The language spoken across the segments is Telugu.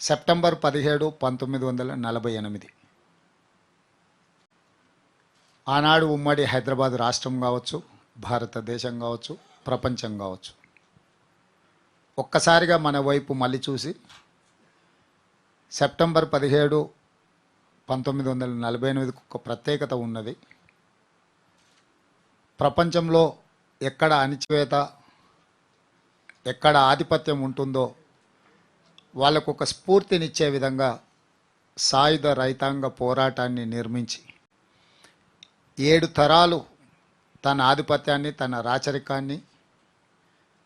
సెప్టెంబర్ పదిహేడు పంతొమ్మిది వందల నలభై ఎనిమిది. ఆనాడు ఉమ్మడి హైదరాబాద్ రాష్ట్రం కావచ్చు భారతదేశం కావచ్చు ప్రపంచం కావచ్చు. ఒక్కసారిగా మన వైపు మళ్ళీ చూసి సెప్టెంబర్ పదిహేడు పంతొమ్మిది వందల నలభై ఎనిమిదికి ఒక ప్రత్యేకత ఉన్నది. ప్రపంచంలో ఎక్కడ అణిచివేత ఎక్కడ ఆధిపత్యం ఉంటుందో వాళ్ళకు ఒక స్ఫూర్తినిచ్చే విధంగా సాయుధ రైతాంగ పోరాటాన్ని నిర్మించి ఏడు తరాలు తన ఆధిపత్యాన్ని తన రాచరికాన్ని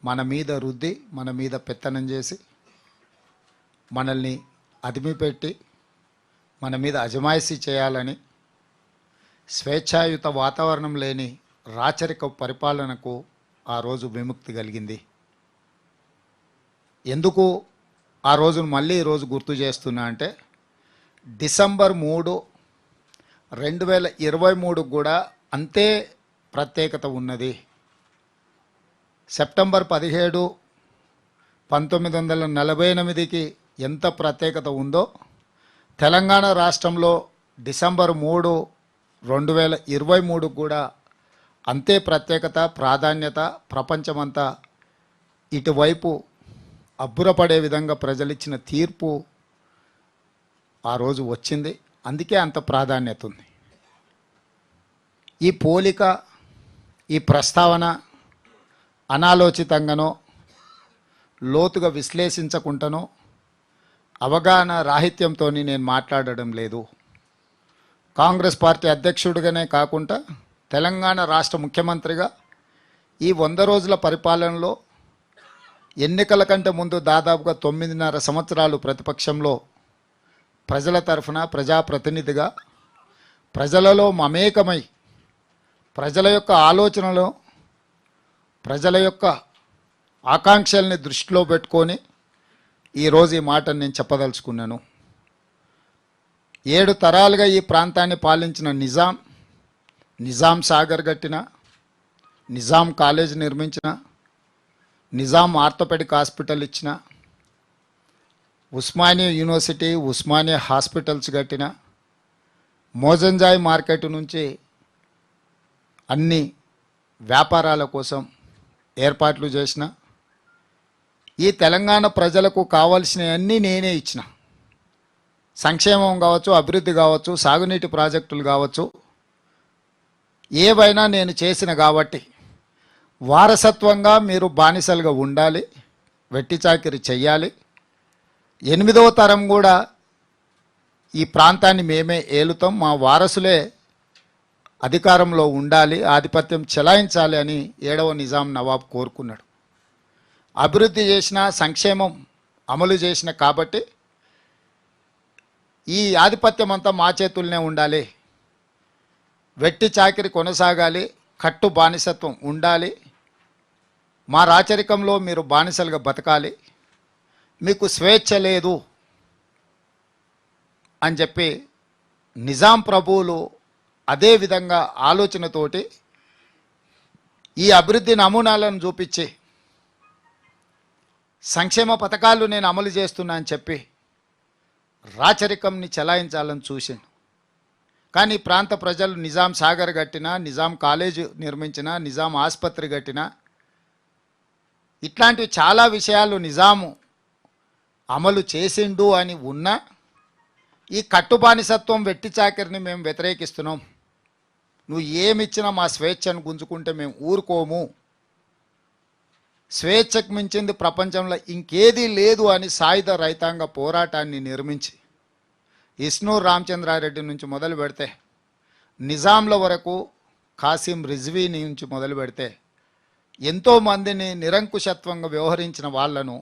మన మీద రుద్ది మన మీద పెత్తనం చేసి మనల్ని అదిమిపెట్టి మన మీద అజమాయిషీ చేయాలని స్వేచ్ఛాయుత వాతావరణం లేని రాచరిక పరిపాలనకు ఆ రోజు విముక్తి కలిగింది. ఎందుకు ఆ రోజును మళ్ళీ ఈరోజు గుర్తు చేస్తున్నా అంటే డిసెంబర్ మూడు రెండు వేల ఇరవై మూడు కూడా అంతే ప్రత్యేకత ఉన్నది. సెప్టెంబర్ పదిహేడు పంతొమ్మిది వందల నలభై ఎనిమిదికి ఎంత ప్రత్యేకత ఉందో తెలంగాణ రాష్ట్రంలో డిసెంబర్ మూడు రెండు వేల ఇరవై మూడు కూడా అంతే ప్రత్యేకత ప్రాధాన్యత ప్రపంచమంతా ఇటువైపు అబ్బురపడే విధంగా ప్రజలిచ్చిన తీర్పు ఆ రోజు వచ్చింది. అందుకే అంత ప్రాధాన్యత ఉంది. ఈ పోలిక ఈ ప్రస్తావన అనాలోచితంగానో లోతుగా విశ్లేషించకుండానో అవగాహన రాహిత్యంతో నేను మాట్లాడడం లేదు. కాంగ్రెస్ పార్టీ అధ్యక్షుడిగానే కాకుండా తెలంగాణ రాష్ట్ర ముఖ్యమంత్రిగా ఈ వంద రోజుల పరిపాలనలో ఎన్నికల కంటే ముందు దాదాపుగా తొమ్మిదిన్నర సంవత్సరాలు ప్రతిపక్షంలో ప్రజల తరఫున ప్రజాప్రతినిధిగా ప్రజలలో మమేకమై ప్రజల యొక్క ఆలోచనలు ప్రజల యొక్క ఆకాంక్షల్ని దృష్టిలో పెట్టుకొని ఈరోజు ఈ మాటను నేను చెప్పదలుచుకున్నాను. ఏడు తరాలుగా ఈ ప్రాంతాన్ని పాలించిన నిజాం నిజాం సాగర్ కట్టిన నిజాం కాలేజ్ నిర్మించిన నిజాం ఆర్థోపెడిక్ హాస్పిటల్ ఇచ్చిన ఉస్మానియా యూనివర్సిటీ ఉస్మానియా హాస్పిటల్స్ కట్టిన మోజంజాయ్ మార్కెట్ నుంచి అన్ని వ్యాపారాల కోసం ఏర్పాట్లు చేసిన ఈ తెలంగాణ ప్రజలకు కావాల్సినవన్నీ నేనే ఇచ్చిన. సంక్షేమం కావచ్చు అభివృద్ధి కావచ్చు సాగునీటి ప్రాజెక్టులు కావచ్చు ఏవైనా నేను చేసిన కాబట్టి వారసత్వంగా మీరు బానిసలుగా ఉండాలి వెట్టి చాకిరి చెయ్యాలి. ఎనిమిదవ తరం కూడా ఈ ప్రాంతాన్ని మేమే ఏలుతాం. మా వారసులే అధికారంలో ఉండాలి ఆధిపత్యం చెలాయించాలి అని ఏడవ నిజాం నవాబ్ కోరుకున్నాడు. అభివృద్ధి చేసిన సంక్షేమం అమలు చేసిన కాబట్టి ఈ ఆధిపత్యం అంతా మా చేతుల్నే ఉండాలి. వెట్టి చాకిరి కొనసాగాలి కట్టు బానిసత్వం ఉండాలి. మా రాచరికంలో మీరు బానిసలుగా బతకాలి. మీకు స్వేచ్ఛ లేదు అని చెప్పి నిజాం ప్రభువులు అదే విధంగా ఆలోచనతోటి ఈ అభివృద్ధి నమూనాలను చూపించి సంక్షేమ పథకాలు నేను అమలు చేస్తున్నా అని చెప్పి రాచరికంని చెలాయించాలని చూసిండు. కానీ ప్రాంత ప్రజలు నిజాం సాగర్ కట్టిన నిజాం కాలేజ్ నిర్మించిన నిజాం ఆసుపత్రి కట్టినా ఇట్లాంటివి చాలా విషయాలు నిజాము అమలు చేసిండు అని ఉన్నా ఈ కట్టుబానిసత్వం వెట్టి చాకరిని మేము వ్యతిరేకిస్తున్నాం. నువ్వు ఏమిచ్చినా మా స్వేచ్ఛను గుంజుకుంటే మేము ఊరుకోము. స్వేచ్ఛకు మించింది ప్రపంచంలో ఇంకేదీ లేదు అని సాయుధ రైతాంగ పోరాటాన్ని నిర్మించి ఇస్నూర్ రామచంద్రారెడ్డి నుంచి మొదలు పెడితే నిజాంల వరకు కాసిం రిజ్వీ నుంచి మొదలు పెడితే ఎంతోమందిని నిరంకుశత్వంగా వ్యవహరించిన వాళ్ళను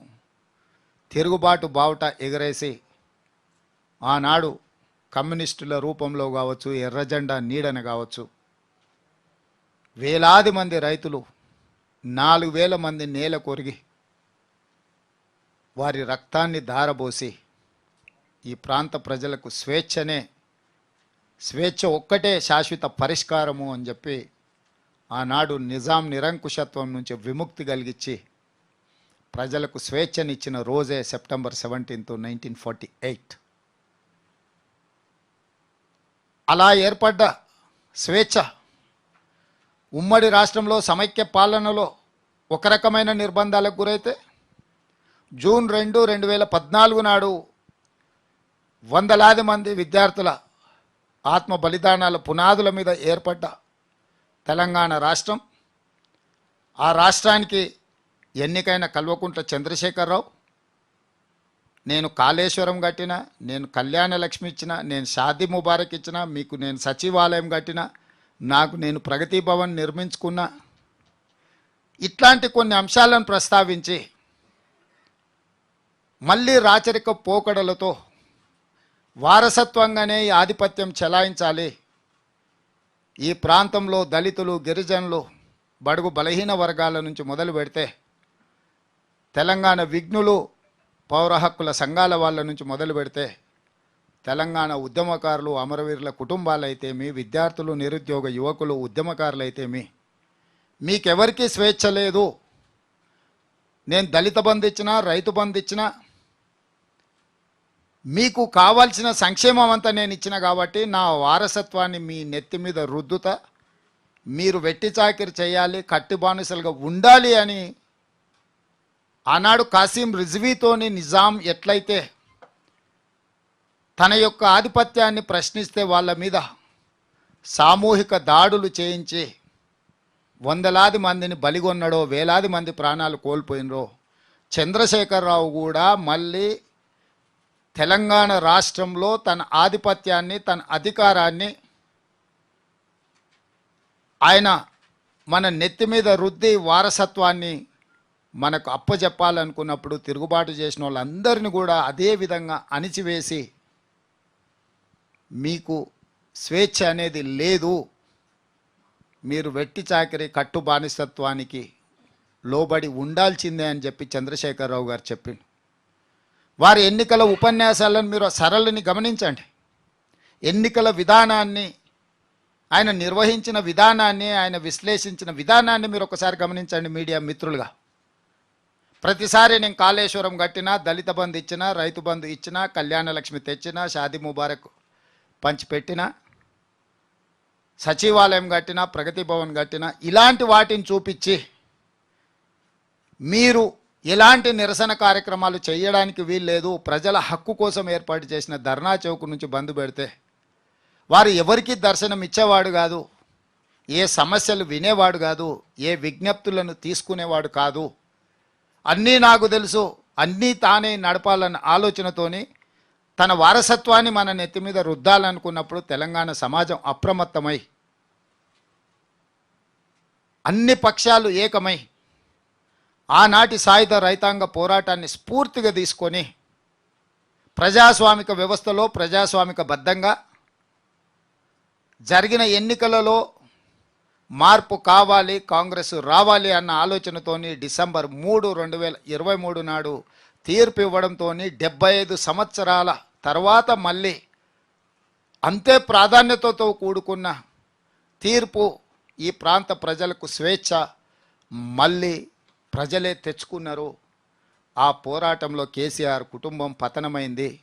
తిరుగుబాటు బావుట ఎగరేసి ఆనాడు కమ్యూనిస్టుల రూపంలో కావచ్చు ఎర్రజెండా నీడన కావచ్చు వేలాది మంది రైతులు నాలుగు వేల మంది నేల కొరిగి వారి రక్తాన్ని ధారబోసి ఈ ప్రాంత ప్రజలకు స్వేచ్ఛనే స్వేచ్ఛ ఒక్కటే శాశ్వత పరిష్కారము అని చెప్పి ఆనాడు నిజాం నిరంకుశత్వం నుంచి విముక్తి కలిగించి ప్రజలకు స్వేచ్ఛనిచ్చిన రోజే September seventeenth nineteen forty eight. అలా ఏర్పడ్డ స్వేచ్ఛ ఉమ్మడి రాష్ట్రంలో సమైక్య పాలనలో ఒక రకమైన నిర్బంధాలకు గురైతే జూన్ రెండు రెండు వేల పద్నాలుగు నాడు వందలాది మంది విద్యార్థుల ఆత్మ బలిదానాల పునాదుల మీద ఏర్పడ్డ తెలంగాణ రాష్ట్రం. ఆ రాష్ట్రానికి ఎన్నికైన కల్వకుంట్ల చంద్రశేఖరరావు నేను కాళేశ్వరం కట్టిన నేను కళ్యాణ లక్ష్మి ఇచ్చిన నేను షాదీ ముబారక్ ఇచ్చిన మీకు నేను సచివాలయం కట్టిన నాకు నేను ప్రగతి భవన్ నిర్మించుకున్నా ఇట్లాంటి కొన్ని అంశాలను ప్రస్తావించి మళ్ళీ రాచరిక పోకడలతో వారసత్వంగానే ఆధిపత్యం చెలాయించాలి. ఈ ప్రాంతంలో దళితులు గిరిజనులు బడుగు బలహీన వర్గాల నుంచి మొదలు పెడితే తెలంగాణ విఘ్నులు పౌర హక్కుల సంఘాల వాళ్ళ నుంచి మొదలు పెడితే తెలంగాణ ఉద్యమకారులు అమరవీరుల కుటుంబాలైతేమి విద్యార్థులు నిరుద్యోగ యువకులు ఉద్యమకారులైతేమి మీకెవరికీ స్వేచ్ఛ లేదు. నేను దళిత బంధు ఇచ్చినా రైతు బంధు ఇచ్చినా మీకు కావాల్సిన సంక్షేమం అంతా నేను ఇచ్చిన కాబట్టి నా వారసత్వాన్ని మీ నెత్తి మీద రుద్దుతా. మీరు వెట్టి చాకిరి చేయాలి కట్టి బానిసలుగా ఉండాలి అని ఆనాడు కాసిం రిజ్వీతోని నిజాం ఎట్లయితే తన యొక్క ఆధిపత్యాన్ని ప్రశ్నిస్తే వాళ్ళ మీద సామూహిక దాడులు చేయించి వందలాది మందిని బలిగొన్నడో వేలాది మంది ప్రాణాలు కోల్పోయినరో చంద్రశేఖరరావు కూడా మళ్ళీ తెలంగాణ రాష్ట్రంలో తన ఆధిపత్యాన్ని తన అధికారాన్ని ఆయన మన నెత్తి మీద రుద్ది వారసత్వాన్ని మనకు అప్పచెప్పాలనుకున్నప్పుడు తిరుగుబాటు చేసిన వాళ్ళందరినీ కూడా అదే విధంగా అణిచివేసి మీకు స్వేచ్ఛ అనేది లేదు. మీరు వెట్టి చాకరి కట్టు బానిసత్వానికి లోబడి ఉండాల్సిందే అని చెప్పి చంద్రశేఖరరావు గారు చెప్పిండు. వారి ఎన్నికల ఉపన్యాసాలను మీరు సరళిని గమనించండి. ఎన్నికల విధానాన్ని ఆయన నిర్వహించిన విధానాన్ని ఆయన విశ్లేషించిన విధానాన్ని మీరు ఒకసారి గమనించండి మీడియా మిత్రులుగా. ప్రతిసారి నేను కాళేశ్వరం కట్టినా దళిత బంధు ఇచ్చినా రైతు బంధు ఇచ్చినా కళ్యాణలక్ష్మి తెచ్చినా షాదీ ముబారక్ పంచిపెట్టినా సచివాలయం కట్టినా ప్రగతి భవన్ కట్టినా ఇలాంటి వాటిని చూపించి మీరు ఎలాంటి నిరసన కార్యక్రమాలు చేయడానికి వీల్లేదు. ప్రజల హక్కు కోసం ఏర్పాటు చేసిన ధర్నా చౌక్ నుంచి బంద్ పెడితే వారు ఎవరికి దర్శనం ఇచ్చేవాడు కాదు. ఏ సమస్యలు వినేవాడు కాదు. ఏ విజ్ఞప్తులను తీసుకునేవాడు కాదు. అన్నీ నాకు తెలుసు. అన్నీ తానే నడపాలన్న ఆలోచనతోని తన వారసత్వాన్ని మన నెత్తి మీద రుద్దాలనుకున్నప్పుడు తెలంగాణ సమాజం అప్రమత్తమై అన్ని పక్షాలు ఏకమై ఆనాటి సాయుధ రైతాంగ పోరాటాన్ని స్ఫూర్తిగా తీసుకొని ప్రజాస్వామిక వ్యవస్థలో ప్రజాస్వామిక బద్ధంగా జరిగిన ఎన్నికలలో మార్పు కావాలి కాంగ్రెస్ రావాలి అన్న ఆలోచనతోని డిసెంబర్ మూడు రెండు వేల ఇరవై మూడు నాడు తీర్పు ఇవ్వడంతో డెబ్బై ఐదు సంవత్సరాల తర్వాత మళ్ళీ అంతే ప్రాధాన్యతతో కూడుకున్న తీర్పు ఈ ప్రాంత ప్రజలకు స్వేచ్ఛ మళ్ళీ ప్రజలే తెచ్చుకున్నారు. ఆ పోరాటంలో కేసీఆర్ కుటుంబం పతనమైంది.